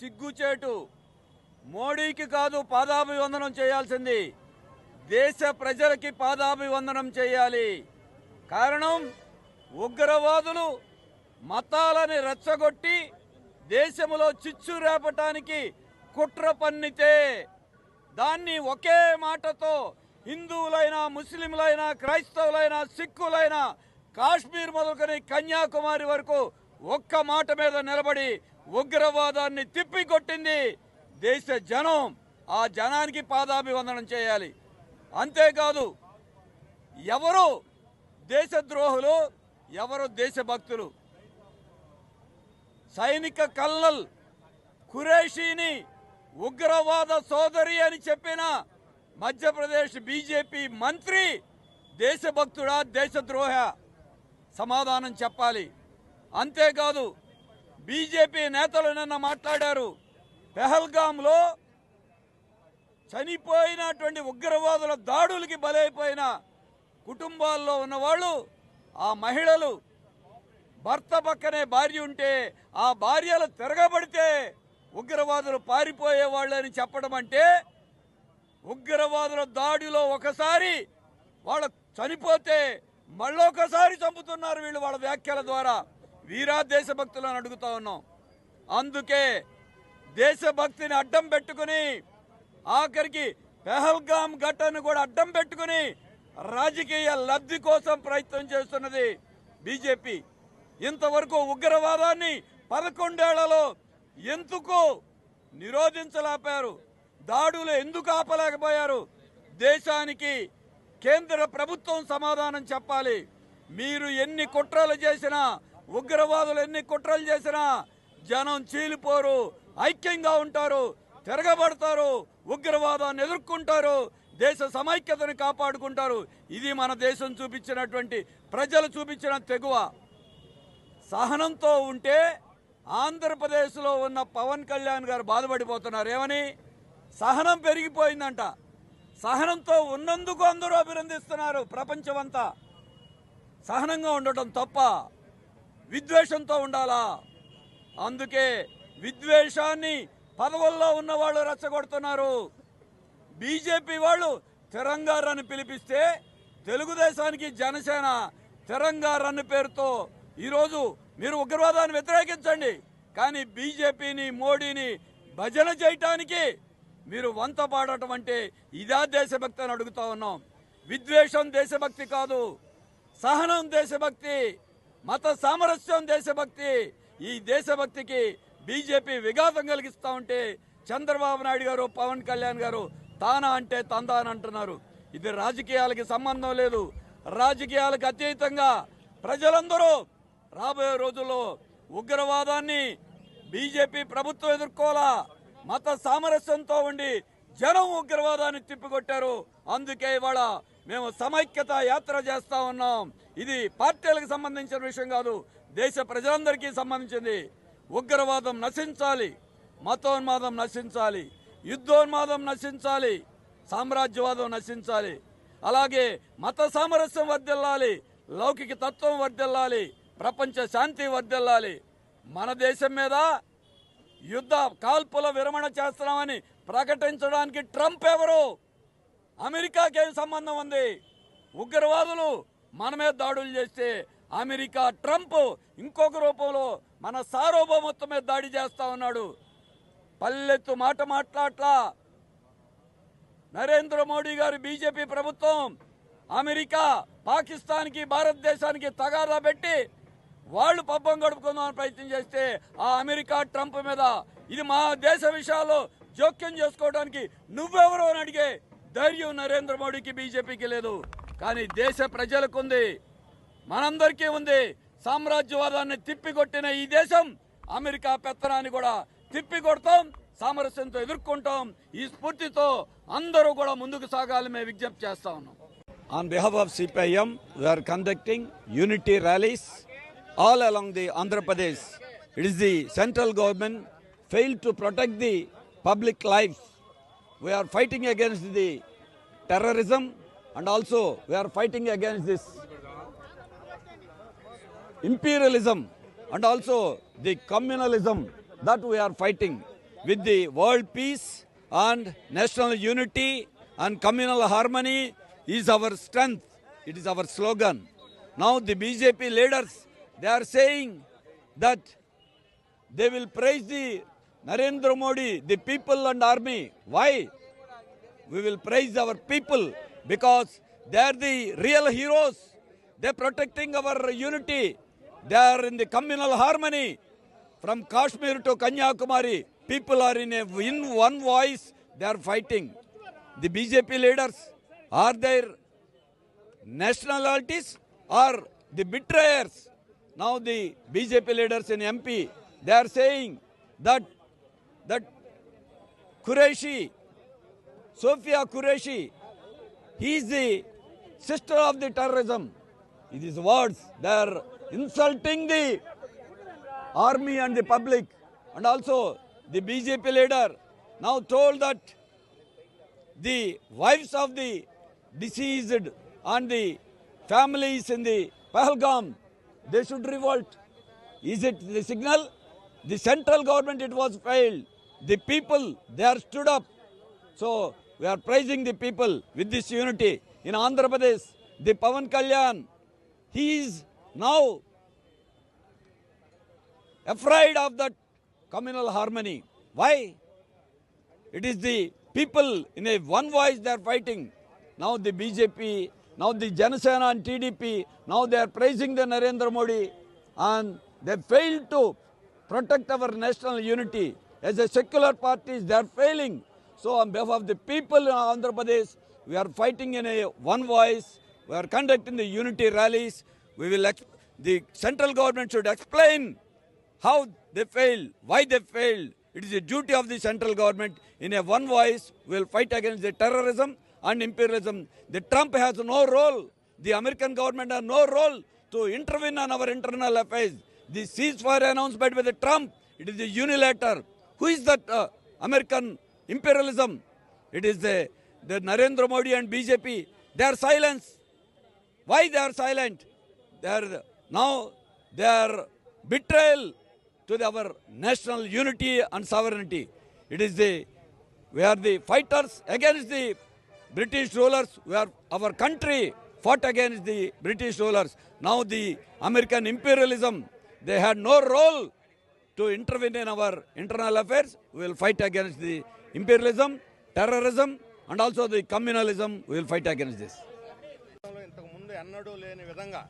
సిగ్గుచేటు. మోడీకి కాదు పాదాభివందనం చేయాల్సింది. దేశ ప్రజలకి పాదాభివందనం చేయాలి. కారణం ఉగ్రవాదులు మతాలని రెచ్చగొట్టి దేశంలో చిచ్చు రేపటానికి కుట్ర పన్నితే దాన్ని ఒకే మాటతో హిందువులైనా ముస్లింలైనా క్రైస్తవులైనా సిక్కులైనా కాశ్మీర్ మొదలుకొని కన్యాకుమారి వరకు ఒక్క మాట మీద నిలబడి ఉగ్రవాదాన్ని తిప్పికొట్టింది దేశ జనం. ఆ జనానికి పాదాభివందనం చేయాలి. అంతేకాదు ఎవరు దేశద్రోహులు ఎవరు దేశభక్తులు? సైనిక కల్నల్ ఖురేషీని ఉగ్రవాద సోదరి అని చెప్పిన మధ్యప్రదేశ్ బీజేపీ మంత్రి దేశభక్తుడా దేశద్రోహ సమాధానం చెప్పాలి. అంతేకాదు బీజేపీ నేతలు నిన్న మాట్లాడారు. పెహల్గాంలో చనిపోయినటువంటి ఉగ్రవాదుల దాడులకి బలైపోయిన కుటుంబాల్లో ఉన్నవాళ్ళు ఆ మహిళలు భర్త పక్కనే భార్య ఉంటే ఆ భార్యలు తిరగబడితే ఉగ్రవాదులు పారిపోయేవాళ్ళని చెప్పడం అంటే ఉగ్రవాదుల దాడిలో ఒకసారి వాళ్ళు చనిపోతే మళ్ళొకసారి చంపుతున్నారు వీళ్ళు వాళ్ళ వ్యాఖ్యల ద్వారా. వీరా దేశభక్తులను అడుగుతా ఉన్నాం. అందుకే దేశభక్తిని అడ్డం పెట్టుకుని ఆఖరికి పెహల్గామ్ ఘటనను కూడా అడ్డం పెట్టుకుని రాజకీయ లబ్ధి కోసం ప్రయత్నం చేస్తున్నది బీజేపీ. ఇంతవరకు ఉగ్రవాదాన్ని పదకొండేళ్ళలో ఎందుకు నిరోధించలేపారు? దాడులు ఎందుకు ఆపలేకపోయారు? దేశానికి కేంద్ర ప్రభుత్వం సమాధానం చెప్పాలి. మీరు ఎన్ని కుట్రలు చేసినా ఉగ్రవాదులు ఎన్ని కుట్రలు చేసినా జనం చీలిపోరు ఐక్యంగా ఉంటారు తిరగబడతారు ఉగ్రవాదాన్ని ఎదుర్కొంటారు దేశ సమైక్యతను కాపాడుకుంటారు. ఇది మన దేశం చూపించినటువంటి ప్రజలు చూపించిన తెగువ. సహనంతో ఉంటే ఆంధ్రప్రదేశ్లో ఉన్న పవన్ కళ్యాణ్ గారు బాధపడిపోతున్నారు. ఏమని? సహనం పెరిగిపోయిందంట. సహనంతో ఉన్నందుకు అందరూ అభినందిస్తున్నారు ప్రపంచమంతా. సహనంగా ఉండటం తప్ప విద్వేషంతో ఉండాలా? అందుకే విద్వేషాన్ని పదవుల్లో ఉన్న వాళ్ళు రెచ్చగొడుతున్నారు. బీజేపీ వాళ్ళు తిరంగా పిలిపిస్తే తెలుగుదేశానికి జనసేన తిరంగా రన్ పేరుతో ఈరోజు మీరు ఉగ్రవాదాన్ని వ్యతిరేకించండి. కానీ బీజేపీని మోడీని భజన చేయటానికి మీరు వంత పాడటం అంటే ఇదా దేశభక్తి అని అడుగుతా ఉన్నాం. విద్వేషం దేశభక్తి కాదు సహనం దేశభక్తి. మత సామరస్యం దేశభక్తి. ఈ దేశభక్తికి బీజేపీ విఘాతం కలిగిస్తా ఉంటే చంద్రబాబు నాయుడు గారు పవన్ కళ్యాణ్ గారు తానా అంటే తందాన అంటున్నారు. ఇది రాజకీయాలకి సంబంధం లేదు. రాజకీయాలకు అతీతంగా ప్రజలందరూ రాబోయే రోజుల్లో ఉగ్రవాదాన్ని బీజేపీ ప్రభుత్వం ఎదుర్కోవాలా? మత సామరస్యంతో ఉండి జనం ఉగ్రవాదాన్ని తిప్పికొట్టారు. అందుకే ఇవాళ మేము సమైక్యత యాత్ర చేస్తా ఉన్నాం. ఇది పార్టీలకు సంబంధించిన విషయం కాదు దేశ ప్రజలందరికీ సంబంధించింది. ఉగ్రవాదం నశించాలి మతోన్మాదం నశించాలి యుద్ధోన్మాదం నశించాలి సామ్రాజ్యవాదం నశించాలి. అలాగే మత సామరస్యం వర్దిల్లాలి లౌకిక తత్వం వర్దిల్లాలి ప్రపంచ శాంతి వర్దిల్లాలి మన దేశం మీద యుద్ధ కాల్పుల విరమణ చేస్తున్నామని ప్రకటించడానికి ట్రంప్ ఎవరు? అమెరికాకేం సంబంధం ఉంది? ఉగ్రవాదులు మన మీద దాడులు చేస్తే అమెరికా ట్రంప్ ఇంకొక రూపంలో మన సార్వభౌమత్వం మీద దాడి చేస్తా ఉన్నాడు. పల్లెత్తు మాట మాట్లాడలా నరేంద్ర మోడీ గారు బీజేపీ ప్రభుత్వం అమెరికా పాకిస్తాన్కి భారతదేశానికి తగాదా పెట్టి వాళ్ళు పబ్బం గడుపుకుందామని ప్రయత్నం చేస్తే ఆ అమెరికా ట్రంప్ మీద ఇది మా దేశ విషయాల్లో జోక్యం చేసుకోవడానికి నువ్వెవరు అని అడిగే ధైర్యం నరేంద్ర మోడీకి బీజేపీకి లేదు. కానీ దేశ ప్రజలకు ఉంది మనందరికీ ఉంది. సామ్రాజ్యవాదాన్ని తిప్పికొట్టిన ఈ దేశం అమెరికా పెత్తనాన్ని కూడా తిప్పికొడతాం సామరస్యంతో ఎదుర్కొంటాం. ఈ స్ఫూర్తితో అందరూ కూడా ముందుకు సాగాలి మేము విజ్ఞప్తి చేస్తా ఉన్నాం. On behalf of CPIM we are conducting unity rallies all along the Andhra Pradesh it is the central government fail to protect the public life We are fighting against the terrorism and also we are fighting against this imperialism and also the communalism that we are fighting. with the world peace and national unity and communal harmony is our strength. It is our slogan. Now the BJP leaders, they are saying that they will praise the Narendra Modi, the people and army. Why? We will praise our people because they are the real heroes. They are protecting our unity. They are in the communal harmony. From Kashmir to Kanyakumari, people are in, a, in one voice. They are fighting. The BJP leaders are their nationalities or the betrayers. Now the BJP leaders in MP, they are saying that that Qureshi, Sophia Qureshi, he is the sister of the terrorism. It is words. They are insulting the army and the public. And also the BJP leader now told that the wives of the deceased and the families in the Pahalgam, they should revolt. Is it the signal? The central government, it was failed. The people, they are stood up. So we are praising the people with this unity. In Andhra Pradesh, the Pavan Kalyan, he is now afraid of that communal harmony. Why? It is the people in a one voice they are fighting. Now the BJP, now the Janasena and TDP, now they are praising the Narendra Modi and they failed to protect our national unity. As a secular parties, they are failing. So on behalf of the people in Andhra Pradesh, we are fighting in a one voice. We are conducting the unity rallies. We will, the central government should explain how they failed, why they failed. It is a duty of the central government. In a one voice, we will fight against the terrorism and imperialism. The Trump has no role. The American government has no role to intervene on our internal affairs. The ceasefire announcement by the Trump, it is a unilateral. Who is that uh, American imperialism? It is the, the Narendra Modi and BJP. They are silent. Why they are silent? They are now they are betrayal to our national unity and sovereignty. It is the we are the fighters against the British rulers. We are our country fought against the British rulers. Now the American imperialism they had no role to intervene in our internal affairs. We will fight against the imperialism, terrorism, and also the communalism. We will fight against this. ఇంతకు ముందు ఎన్నడూ లేని విధంగా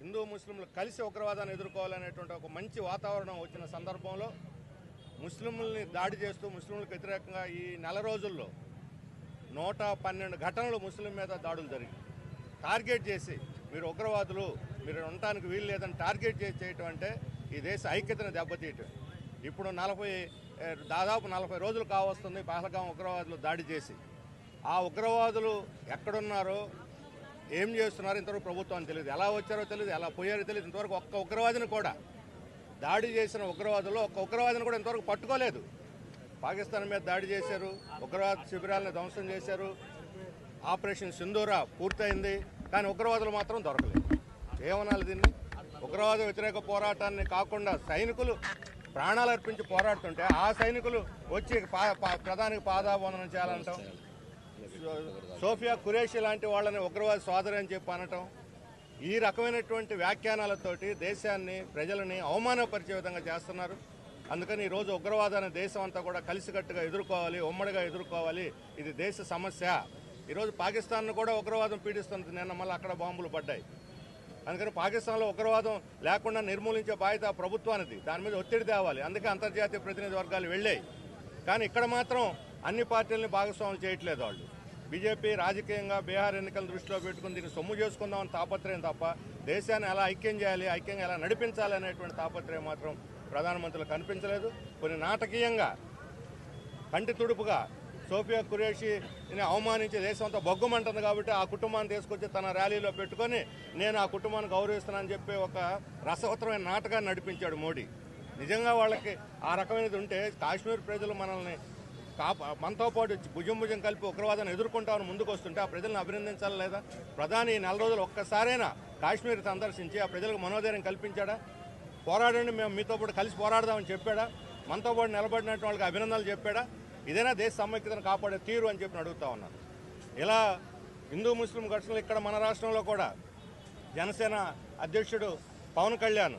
హిందూ ముస్లింలు కలిసి ఉగ్రవాదాన్ని ఎదుర్కోవాలనేటువంటి ఒక మంచి వాతావరణం వచ్చిన సందర్భంలో ముస్లింలని దాడి చేస్తూ ముస్లింలకు వ్యతిరేకంగా ఈ నెల రోజుల్లో నూట పన్నెండు ఘటనలు ముస్లిం మీద దాడులు జరిగాయి టార్గెట్ చేసి మీరు ఉగ్రవాదులు మీరు ఉండటానికి వీలు లేదని టార్గెట్ చేసి చేయటం అంటే ఈ దేశ ఐక్యతను దెబ్బతీయటం. ఇప్పుడు నలభై దాదాపు నలభై రోజులు కావస్తుంది పహల్గాం ఉగ్రవాదులు దాడి చేసి. ఆ ఉగ్రవాదులు ఎక్కడున్నారో ఏం చేస్తున్నారో ఇంతవరకు ప్రభుత్వానికి తెలియదు. ఎలా వచ్చారో తెలియదు ఎలా పోయారో తెలియదు. ఇంతవరకు ఒక్క ఉగ్రవాదిని కూడా దాడి చేసిన ఉగ్రవాదులు ఒక్క ఉగ్రవాదిని కూడా ఇంతవరకు పట్టుకోలేదు. పాకిస్తాన్ మీద దాడి చేశారు ఉగ్రవాద శిబిరాలను ధ్వంసం చేశారు. ఆపరేషన్ సింధూరా పూర్తయింది కానీ ఉగ్రవాదులు మాత్రం దొరకలేదు. ఏమనాలి దీన్ని? ఉగ్రవాద వ్యతిరేక పోరాటాన్ని కాకుండా సైనికులు ప్రాణాలు అర్పించి పోరాడుతుంటే ఆ సైనికులు వచ్చి పా- పా- ప్రధానికి పాదాబంధనం చేయాలంటాం. సోఫియా కురేషి లాంటి వాళ్ళని ఉగ్రవాద సోదరి అని చెప్పి అనటం ఈ రకమైనటువంటి వ్యాఖ్యానాలతోటి దేశాన్ని ప్రజలని అవమానపరిచే విధంగా చేస్తున్నారు. అందుకని ఈరోజు ఉగ్రవాదాన్ని దేశం అంతా కూడా కలిసికట్టుగా ఎదుర్కోవాలి ఉమ్మడిగా ఎదుర్కోవాలి. ఇది దేశ సమస్య. ఈరోజు పాకిస్తాన్ను కూడా ఉగ్రవాదం పీడిస్తుంది నిన్న మళ్ళీ అక్కడ బాంబులు పడ్డాయి. అందుకని పాకిస్తాన్లో ఉగ్రవాదం లేకుండా నిర్మూలించే బాధ్యత ప్రభుత్వానికి దాని మీద ఒత్తిడి తేవాలి. అందుకే అంతర్జాతీయ ప్రతినిధి వర్గాలు వెళ్ళాయి. కానీ ఇక్కడ మాత్రం అన్ని పార్టీలని భాగస్వాములు చేయట్లేదు వాళ్ళు. బీజేపీ రాజకీయంగా బీహార్ ఎన్నికల దృష్టిలో పెట్టుకుని దీన్ని సొమ్ము చేసుకుందామని తాపత్రయం తప్ప దేశాన్ని ఎలా ఐక్యం చేయాలి ఐక్యంగా ఎలా నడిపించాలి అనేటువంటి తాపత్రయం మాత్రం ప్రధానమంత్రులు కనిపించలేదు. కొన్ని నాటకీయంగా కంటి తుడుపుగా సోఫియా కురేషిని అవమానించి దేశం అంతా బొగ్గుమంటుంది కాబట్టి ఆ కుటుంబాన్ని తీసుకొచ్చి తన ర్యాలీలో పెట్టుకొని నేను ఆ కుటుంబాన్ని గౌరవిస్తున్నానని చెప్పి ఒక రసవత్తరమైన నాటకాన్ని నడిపించాడు మోడీ. నిజంగా వాళ్ళకి ఆ రకమైనది ఉంటే కాశ్మీర్ ప్రజలు మనల్ని కాప మనతో పాటు భుజం భుజం కలిపి ఉగ్రవాదాన్ని ఎదుర్కొంటామని ముందుకు వస్తుంటే ఆ ప్రజలను అభినందించాలి లేదా? ప్రధాని ఈ నెల రోజులు ఒక్కసారైనా కాశ్మీర్ సందర్శించి ఆ ప్రజలకు మనోధైర్యం కల్పించాడా? పోరాడండి మేము మీతో పాటు కలిసి పోరాడదామని చెప్పాడా? మనతో పాటు నిలబడినటువంటి వాళ్ళకి అభినందనలు చెప్పాడా? ఇదేనా దేశ సమైక్యతను కాపాడే తీరు అని చెప్పి అడుగుతా ఉన్నాను ఇలా హిందూ ముస్లిం ఘర్షణలు ఇక్కడ మన రాష్ట్రంలో కూడా జనసేన అధ్యక్షుడు పవన్ కళ్యాణ్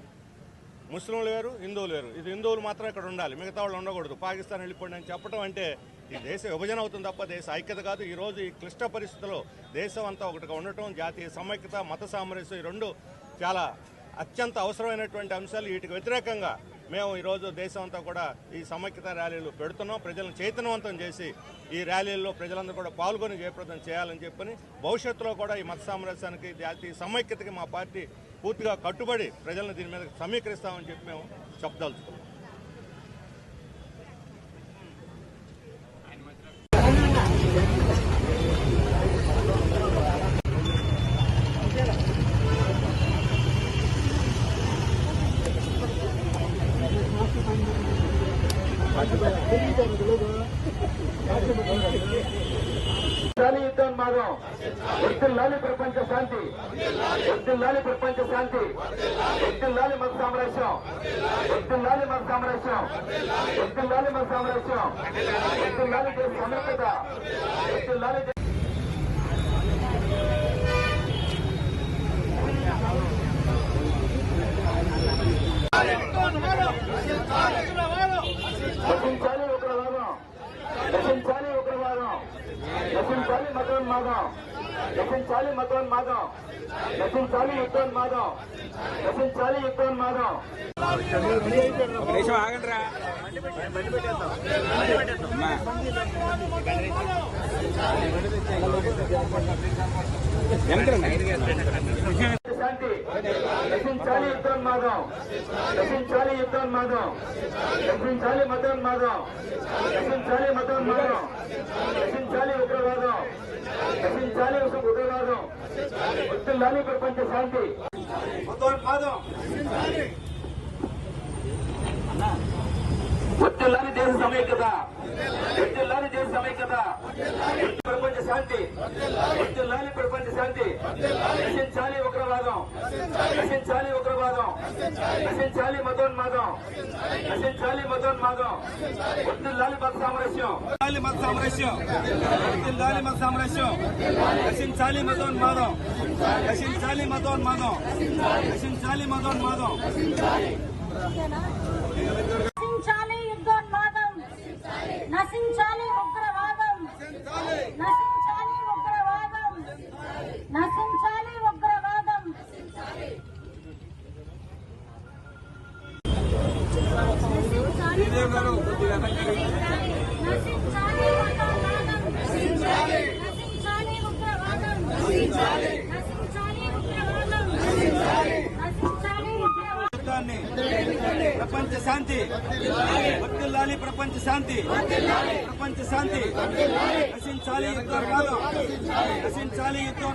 ముస్లింలు వేరు హిందువులు వేరు. ఇది హిందువులు మాత్రం ఇక్కడ ఉండాలి. మిగతా వాళ్ళు ఉండకూడదు. పాకిస్తాన్ వెళ్ళిపోండి అని చెప్పడం అంటే ఈ దేశ విభజన అవుతుంది తప్ప దేశ ఐక్యత కాదు. ఈరోజు ఈ క్లిష్ట పరిస్థితుల్లో దేశం అంతా ఒకటిగా ఉండటం జాతీయ సమైక్యత మత సామరస్యం ఈ రెండు చాలా అత్యంత అవసరమైనటువంటి అంశాలు. వీటికి వ్యతిరేకంగా మేము ఈరోజు దేశం అంతా కూడా ఈ సమైక్యత ర్యాలీలు పెడుతున్నాం. ప్రజలను చైతన్యవంతం చేసి ఈ ర్యాలీల్లో ప్రజలందరూ కూడా పాల్గొని జయప్రదం చేయాలని చెప్పని భవిష్యత్తులో కూడా ఈ మత సామరస్యానికి జాతీయ సమైక్యతకి మా పార్టీ పూర్తిగా కట్టుబడి ప్రజలను దీని మీద సమీకరిస్తామని చెప్పి మేము చెప్పదలుచుకున్నాం. వర్ధిల్లాలి యుద్ధోన్మాదం వర్ధిల్లాలి ప్రపంచ శాంతి వర్ధిల్లాలి ప్రపంచ శాంతి వర్ధిల్లాలి మత సామ్రాజ్యం వర్ధిల్లాలి మత సామ్రాజ్యం వర్ధిల్లాలి మత సామ్రాజ్యం వర్ధిల్లాలి దేశ సమగ్రత వర్ధిల్లాలి దేశ నశించాలి ఉగ్రవాదం నశించాలి ఉగ్రవాదం నశించాలి మతోన్మాదం నశించాలి మతోన్మాదం నశించాలి యుద్ధోన్మాదం నశించాలి యుద్ధోన్మాదం శాంతి. నశించాలి యుద్ధోన్మాదం నశించాలి యుద్ధోన్మాదం నశించాలి మతోన్మాదం నశించాలి మతోన్మాదం నశించాలి ఉగ్రవాదం. నశించాలి ఉగ్రవాదం వృత్తుల్లాలి ప్రపంచ శాంతి మతోన్మాదం వృత్తుల్లాలి దేశ సమైక్యత వృత్తుల్లాలి దేశ సమైక్యత ప్రపంచ శాంతి వృత్తుల్లాలి ప్రపంచ శాంతి నశించాలి ఉగ్రవాదం నశించాలి ఉగ్రవాదం నశించాలి మతోన్మాదం నశించాలి మతోన్మాదం వృత్తుల్లాలి మత సామరస్యం వర్ధిల్లాలి మత సామరస్యం వర్ధిల్లాలి మత సామరస్యం నశించాలి మతోన్మాదం నశించాలి మతోన్మాదం నశించాలి మతోన్మాదం నశించాలి యుద్ధోన్మాదం నశించాలి ఉగ్రవాదం. నశించాలి ఉగ్రవాదం. నశించాలి నశించాలి ప్రపంచ శాంతి. వర్ధిల్లాలి ప్రపంచ శాంతి. ప్రపంచ శాంతి. నశించాలి యుద్ధోన్మాదం నశించాలి యుద్ధోన్మాదం